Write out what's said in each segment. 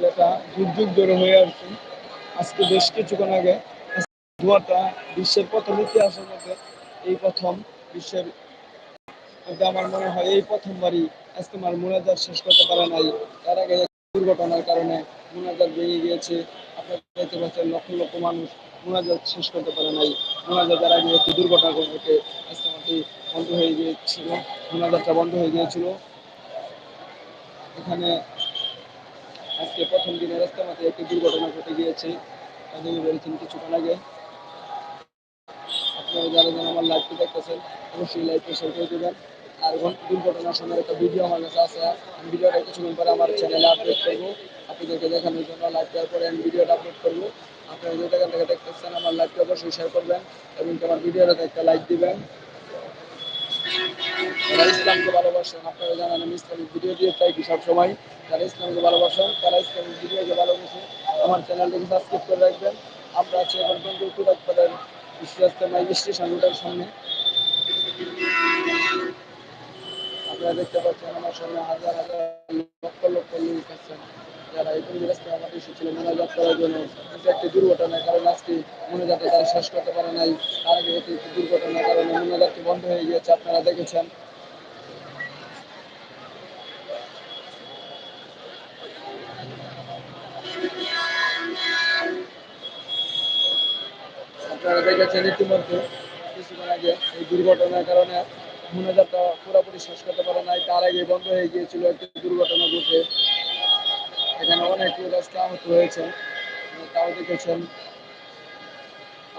যেটা যুগ যুগ ধরে হয়ে আসছে আজকে বেশ কিছুক্ষণ আগে ধোয়াটা বিশ্বের প্রথম ইতিহাসের মধ্যে এই প্রথম বিশ্বের মধ্যে আমার মনে হয় এই প্রথমবারই আজকে আমার মোনাজাত শেষ করতে পারে নাই। তার আগে দুর্ঘটনার কারণে মোনাজাত ভেঙে গিয়েছে, আপনার দেখতে পাচ্ছেন লক্ষ লক্ষ মানুষ মোনাজাত শেষ করতে পারে নাই। মোনাজাতের আগে একটি দুর্ঘটনা ঘটে, আজকে আমাদের বন্ধ হয়ে গিয়েছিল, মোনাজাতটা বন্ধ হয়ে গিয়েছিল। এখানে আজকে প্রথম দিনের রাস্তামাতে একটি দুর্ঘটনা ঘটে গিয়েছে। তাদের বলেছেন কিছুক্ষণ আগে আপনারা যারা যারা আমার লাইভটি দেখতেছেন, অবশ্যই লাইভটি শেয়ার করে দেবেন। আর দুর্ঘটনার সময় একটা ভিডিও আমার কাছে আছে। আমি ভিডিওটা কিছুক্ষণ পরে আমার চ্যানেলে আপলোড করব। আপনাদেরকে দেখানোর জন্য লাইভ দেওয়ার পরে আমি ভিডিওটা আপলোড করব। আপনারা যে জায়গা থেকে দেখতেছেন, আমার লাইভটি অবশ্যই শেয়ার করবেন এবং আমার ভিডিওটাতে একটা লাইক দিবেন। যারা ইসলামকে ভালোবাসেন আপনারা জানেন আমি ইসলামিক ভিডিও দিয়ে থাকি সবসময়। যারা ইসলামকে ভালোবাসেন তারা ইসলামিক ভিডিওকে ভালোবেসে আমার চ্যানেলটিকে সাবস্ক্রাইব করে রাখবেন। আমরা আছি এখন পর্যন্ত কুড়াকপাড়ার ইসলামাই স্টেশন রোডের সামনে। আপনারা দেখতে পাচ্ছেন আমার সামনে হাজার হাজার লক্ষ লক্ষ লোক আছেন যারা এই পরিবেশ রাস্তায় আমাদের মোনাজাত করার জন্য একটি দুর্ঘটনার কারণে আজকে তারা শেষ করতে পারে নাই। তার আগে একটি দুর্ঘটনার কারণে মোনাজাতটি বন্ধ হয়ে গিয়েছে, আপনারা দেখেছেন। আপনারা দেখেছেন ইতিমধ্যে আগে এই দুর্ঘটনার কারণে মোনাজাতটা পুরোপুরি শেষ করতে পারে নাই। তার আগে বন্ধ হয়ে গিয়েছিল একটি দুর্ঘটনা ঘটে। এখানে অনেক আজকে আহত হয়েছে তাও দেখেছেন।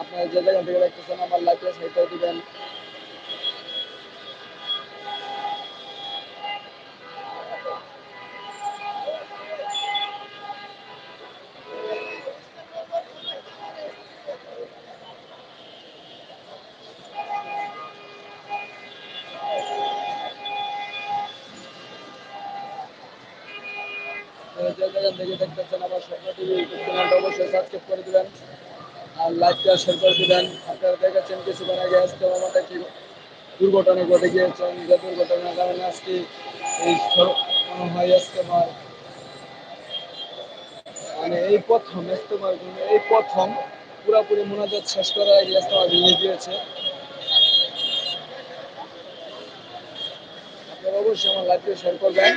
আপনারা যে জায়গা থেকে দেখতেছেন, আমার লাইফে সেটাও দিবেন। আর লাইভটা শেয়ার করে দিবেন। আপনারা দেখেছেন কিছুক্ষণ আগে আজকে আমাদের কি দুর্ঘটনা ঘটে গিয়েছে যে দুর্ঘটনার কারণে মনে এই প্রথম ইস্তেমার জন্য এই প্রথম পুরোপুরি মোনাজাত শেষ করার আগে ইস্তেমা ভেঙে গিয়েছে। আপনারা অবশ্যই আমার লাইভটা শেয়ার করবেন।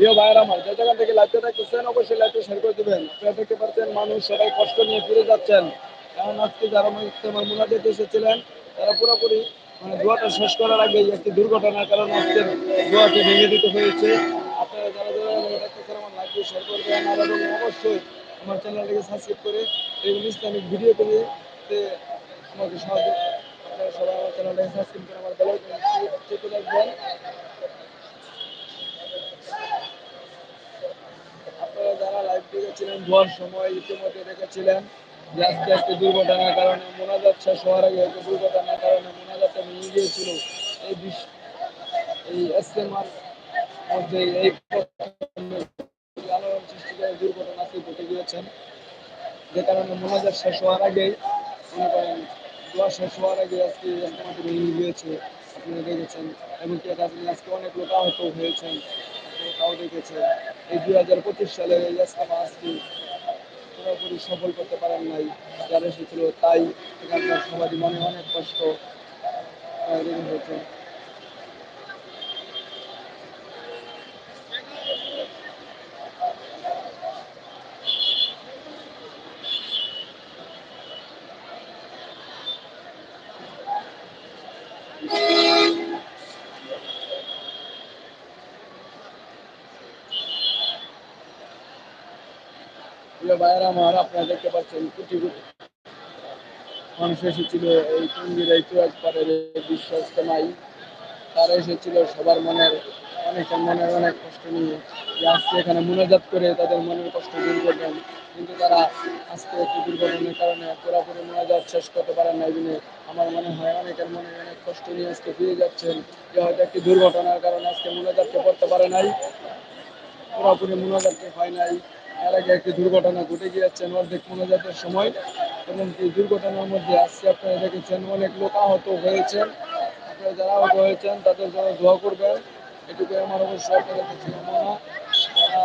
প্রিয় ভাইয়ের আমার, যে জায়গা থেকে লাইভটা দেখতেছেন, অবশ্যই লাইভটা শেয়ার করে দেবেন। আপনারা দেখতে পাচ্ছেন, মানুষ সবাই কষ্ট নিয়ে ফিরে যাচ্ছেন। কারণ আজকে যারা ইস্তেমার মুনাজাতে এসেছিলেন, তারা পুরোপুরি মানে দোয়াটা শেষ করার আগে একটি দুর্ঘটনার কারণে আজকে দোয়াকে ভেঙে দিতে হয়েছে। আপনারা যারা যারা দেখতেছেন, আমার লাইভটি শেয়ার করবেন। আর এবং অবশ্যই আমার চ্যানেলটিকে সাবস্ক্রাইব করে এবং ইসলামিক ভিডিও পেতে আমাকে সাহায্য আপনারা সবাই আমার চ্যানেলটাকে সাবস্ক্রাইব করে আমার বেলাইকন চেপে রাখবেন আপনারা যারা দেখেছিলেন ভোয়ার সময় ইতিমধ্যে দেখেছিলেন যে আজকে আজকে দুর্ঘটনার কারণে মোনাজাত শেষ হওয়ার আগে একটা দুর্ঘটনার কারণে মোনাজাতটা ভেঙে গিয়েছিল। এই বিশ্ব এই এসএমআর মধ্যে এই আলোড়ন সৃষ্টি করে দুর্ঘটনা আজকে ঘটে গিয়েছেন যে কারণে মোনাজাত শেষ হওয়ার আগেই মনে করেন দোয়া শেষ হওয়ার আগে আজকে এসএমআরটি ভেঙে গিয়েছে। আপনারা দেখেছেন, এমনকি এটা আজকে অনেক লোক আহত হয়েছেন। তাও দেখেছেন এই দুই হাজার পঁচিশ সালে পুরোপুরি সফল করতে পারেন নাই, যারা এসেছিল, তাই এখানকার সবারই মনে অনেক কষ্ট হয়েছে প্রিয় ভাইয়েরা আমার আপনারা দেখতে পাচ্ছেন কোটি কোটি মানুষ এসেছিল। এই টঙ্গির এই একবারের বিশ্ব ইস্তেমাই তারা এসেছিল সবার মনের অনেক মনের অনেক কষ্ট নিয়ে যে আজকে এখানে মোনাজাত করে তাদের মনের কষ্ট দূর করবেন। কিন্তু তারা আজকে একটি দুর্ঘটনার কারণে পুরোপুরি মোনাজাত শেষ করতে পারেন না জন্য আমার মনে হয়। অনেকের মনে অনেক কষ্ট নিয়ে আজকে ফিরে যাচ্ছেন। যে হয়তো একটি দুর্ঘটনার কারণে আজকে মোনাজাতকে করতে পারে নাই, পুরোপুরি মোনাজাতকে হয় নাই। এর আগে একটি দুর্ঘটনা ঘটে গিয়েছেন অর্ধেক মোনাজাতের সময়, এবং এই দুর্ঘটনার মধ্যে আজকে আপনারা দেখেছেন, অনেক লোক আহত হয়েছেন। আপনারা যারা আহত হয়েছেন, তাদের জন্য দোয়া করবেন। এটুকু আমার অবশ্যই আপনাদের কাছে কামনা যারা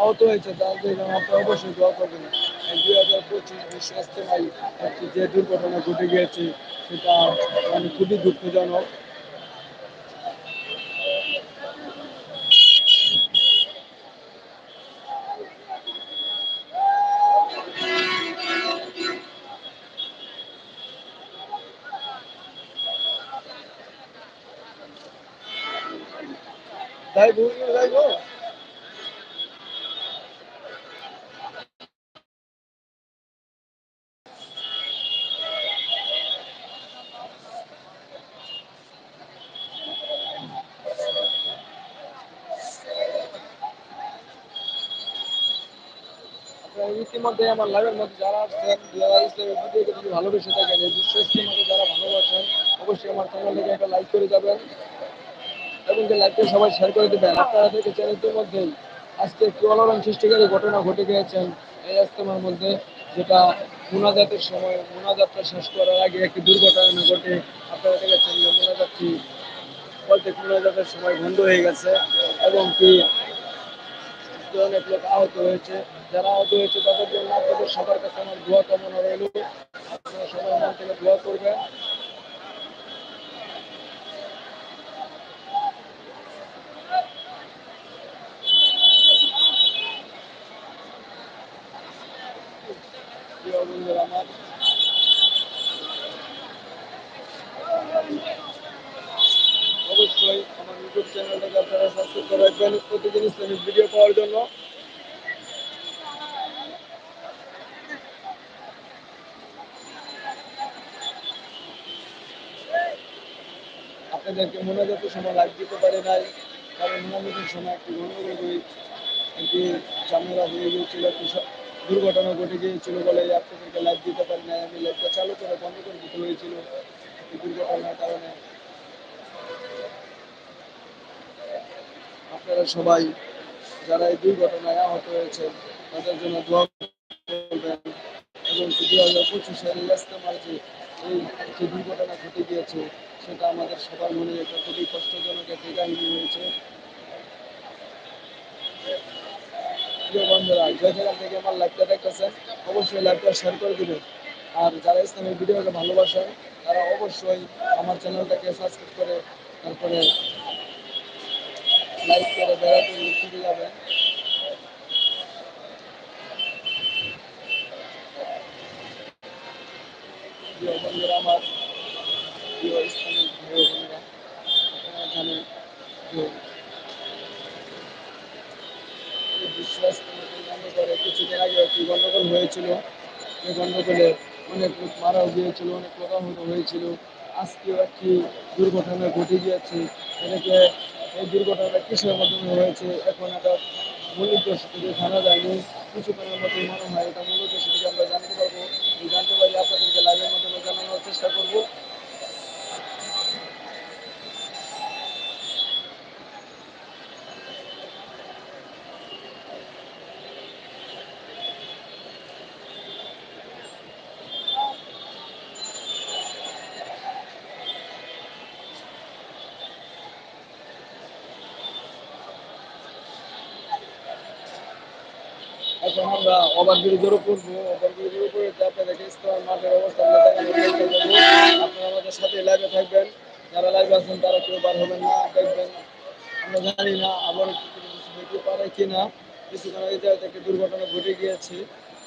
আহত হয়েছে, তাদের জন্য আপনারা অবশ্যই দোয়া করবেন। দুই হাজার পঁচিশ বিশ্ব ইস্তেমায় একটি যে দুর্ঘটনা ঘটে গিয়েছে, সেটা মানে খুবই দুঃখজনক। গো আপনারা ইতিমধ্যে আমার লাইভের মধ্যে যারা আসছেন যারা যদি ভালোবেসে থাকেন, এই বিশ্ব ইসলামকে যারা ভালোবাসেন, অবশ্যই আমার চ্যানেলটাকে একটা লাইক করে যাবেন। এবং লাইভটা সবাই শেয়ার করে দেবেন। আপনারা দেখেছেন ইতিমধ্যেই আজকে একটি অলরণ সৃষ্টিকারী ঘটনা ঘটে গিয়েছেন। এই ইস্তেমার মধ্যে যেটা মোনাজাতের সময়, মোনাজাতটা শেষ করার আগে একটি দুর্ঘটনা ঘটে। আপনারা দেখেছেন যে মোনাজাতটি অর্ধেক মোনাজাতের সময় বন্ধ হয়ে গেছে এবং কি অনেক লোক আহত হয়েছে। যারা আহত হয়েছে তাদের জন্য আপনাদের সবার কাছে আমার দোয়া কামনা রইল। আপনারা সবাই মন থেকে দোয়া করবেন। অবশ্যই আমার ইউটিউব আপনারা প্রতিদিন ইসলামিক ভিডিও পাওয়ার জন্য। আপনাদেরকে মোনাজাতের সময় লাইভ দিতে পারে নাই, কারণ সময় একটি গণ্ডগোল হয়ে একটি ঝামেলা হয়ে গিয়েছিল, একটি দুর্ঘটনা ঘটে গিয়েছিল বলে আপনাদেরকে লাইভ দিতে পারি নাই। আমি লাইভটা চালু করে বন্ধ করে দিতে হয়েছিল। দুর্ঘটনার কারণে আপনারা সবাই যারা এই দুর্ঘটনায় আহত হয়েছে তাদের জন্য দোয়া করবেন। এবং দুই হাজার পঁচিশের ইস্তেমার যে এই যে দুর্ঘটনা ঘটে গিয়েছে, সেটা আমাদের সবার মনে একটা খুবই কষ্টজনক একটি কাহিনী হয়েছে প্রিয় বন্ধুরা যে যেখান থেকে আমার লাইভটা দেখতেছেন, অবশ্যই লাইভটা শেয়ার করে দিবেন। আর যারা ইসলামিক ভিডিওকে ভালোবাসেন, তারা অবশ্যই আমার চ্যানেলটাকে সাবস্ক্রাইব করে, তারপরে লাইক করে বেড়াতে লিখে যাবেন। প্রিয় বন্ধুরা, আমার প্রিয় ইসলামিক ভাই বোনেরা আপনারা জানেন যে এই বিশ্বাস কেন্দ্র করে কিছুদিন আগে একটি গন্ডগোল হয়েছিল। এই গন্ডগোলে অনেক লোক মারাও গিয়েছিল, অনেক আহত হয়েছিল। আজকেও একটি দুর্ঘটনা ঘটে গিয়েছে। এটাকে এই দুর্ঘটনাটা কিসের মাধ্যমে হয়েছে, এখন এটা মূল উদ্দেশ্য থেকে জানা যায়নি। কিছুক্ষণের মধ্যে মনে হয় এটা মূল উদ্দেশ্য থেকে আমরা জানতে পারব। জানতে পারি, আপনাদেরকে লাইভের মাধ্যমে জানানোর চেষ্টা করব। এখন আমরা ওভারব্রিজের উপর ওভারব্রিজের উপরে আপনাদেরকে ইস্তেমার মাঠের অবস্থা আপনারা আমাদের সাথে লাইভে থাকবেন। যারা লাইভে আছেন, তারা কেউ বার হবেন না, দেখবেন। আমরা জানি না আবার কিছু পারে কি না কিছুক্ষণ আগে যে একটা দুর্ঘটনা ঘটে গিয়েছে,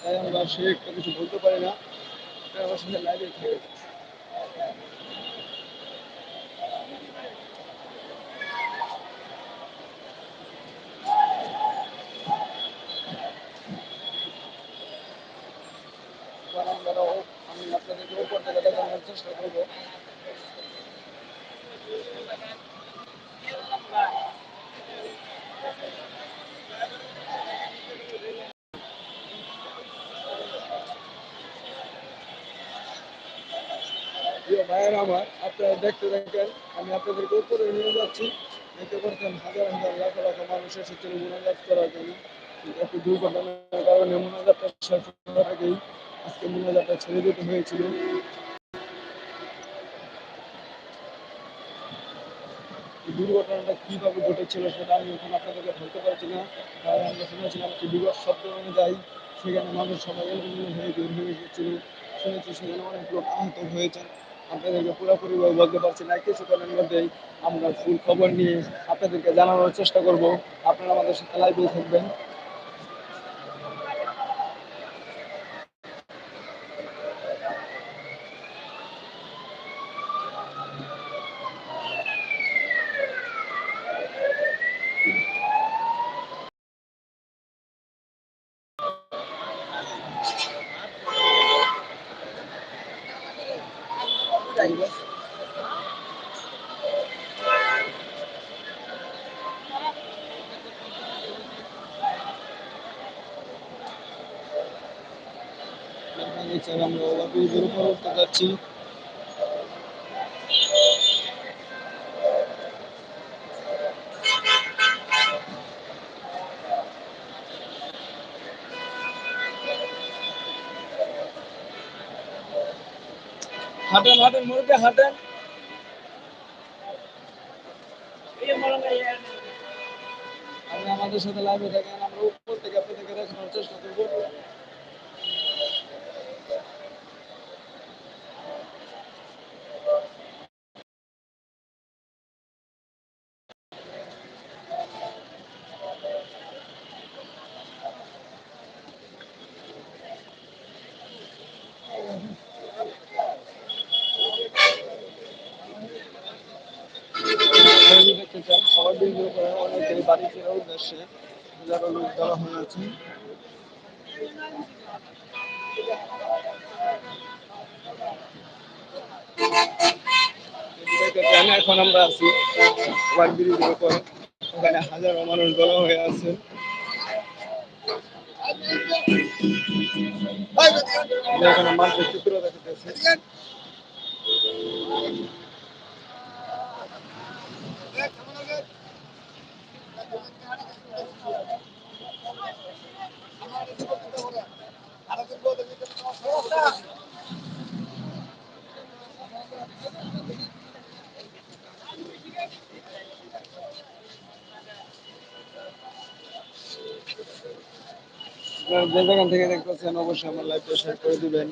তাই আমরা সে একটা কিছু বলতে পারি না। আপনারা আমার সাথে লাইভে থাকবেন আপনাদেরকে উপর থেকে দেখানোর চেষ্টা ভাইয়েরা আমার, আপনারা দেখতে দেখেন আমি আপনাদেরকে উপরে নিয়ে যাচ্ছি। দেখতে পাচ্ছেন, হাজার হাজার লাখ লাখ মানুষ এসেছিল মোনাজাত করার জন্য। একটু দুর্ঘটনার কারণে মোনাজাতটা শেষ হওয়ার আগেই আজকে মোনাজাতটা ছেড়ে দিতে হয়েছিল। দুর্ঘটনাটা কীভাবে ঘটেছিল সেটা আমি এখন আপনাদেরকে বলতে পারছি না। কারণ আমরা শুনেছিলাম একটি বিগত শব্দ অনুযায়ী সেখানে মানুষ সবাই এলোমেলো হয়ে বের হয়ে গেছিল শুনেছি সেখানে অনেক লোক আহত হয়েছেন আপনাদেরকে পুরোপুরিভাবে বলতে পারছি না। কিছুক্ষণের মধ্যেই আমরা ফুল খবর নিয়ে আপনাদেরকে জানানোর চেষ্টা করব। আপনারা আমাদের সাথে লাইভে থাকবেন আপনারা দেখছেন ওভারব্রিজের উপর উঠতে যাচ্ছি হাঁটেন। হাঁটেন হাঁটেন আমাদের সাথে লাইভে থাকেন, আমরা উপর থেকে আপনাদেরকে দেখানোর চেষ্টা করব ছবি দেখতে চান সবার ভিডিও বাড়ি ফেরার উদ্দেশ্যে হাজারো লোক জড়ো হয়ে আছে। এখন আমরা আছি। ওভার ব্রিজের ওখানে হাজারো মানুষ জড়ো হয়ে আছে। মানুষের চিত্র দেখাতেছে। যে যেখান থেকে দেখতেছেন অবশ্যই আমার লাইভটা শেয়ার করে দিবেন।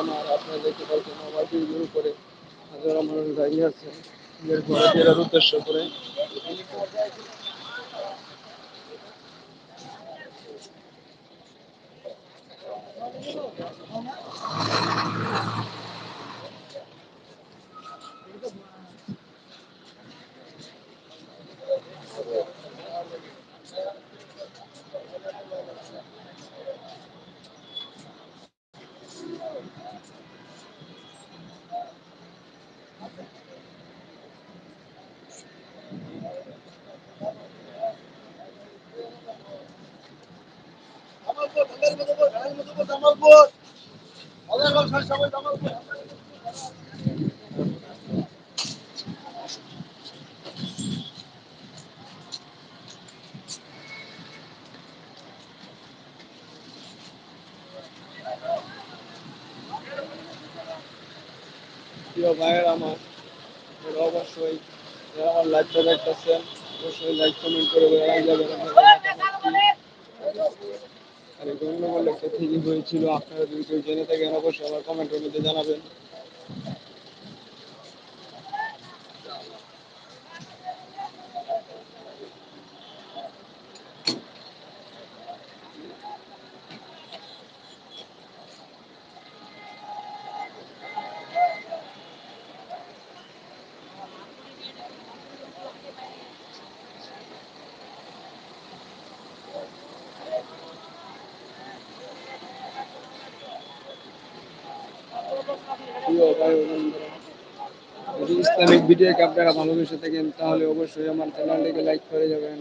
আমার আপনারা দেখতে পাচ্ছেন আমার করে উপরে আমার দাঁড়িয়ে আছে। নিজের ঘরে জামালপুর সবাই ভাইয়ের আমার অবশ্যই যারা আমার লাইভটা দেখতেছেন, অবশ্যই লাইক কমেন্ট করে বেড়ান যাবেন গণ্ডগোল একটা ঠিকই হয়েছিল। আপনারা যদি কেউ জেনে থাকেন অবশ্যই আমার কমেন্টের মধ্যে জানাবেন। যদি ইসলামিক ভিডিওকে আপনারা ভালোবেসে থাকেন তাহলে অবশ্যই আমার চ্যানেলটিকে লাইক করে যাবেন।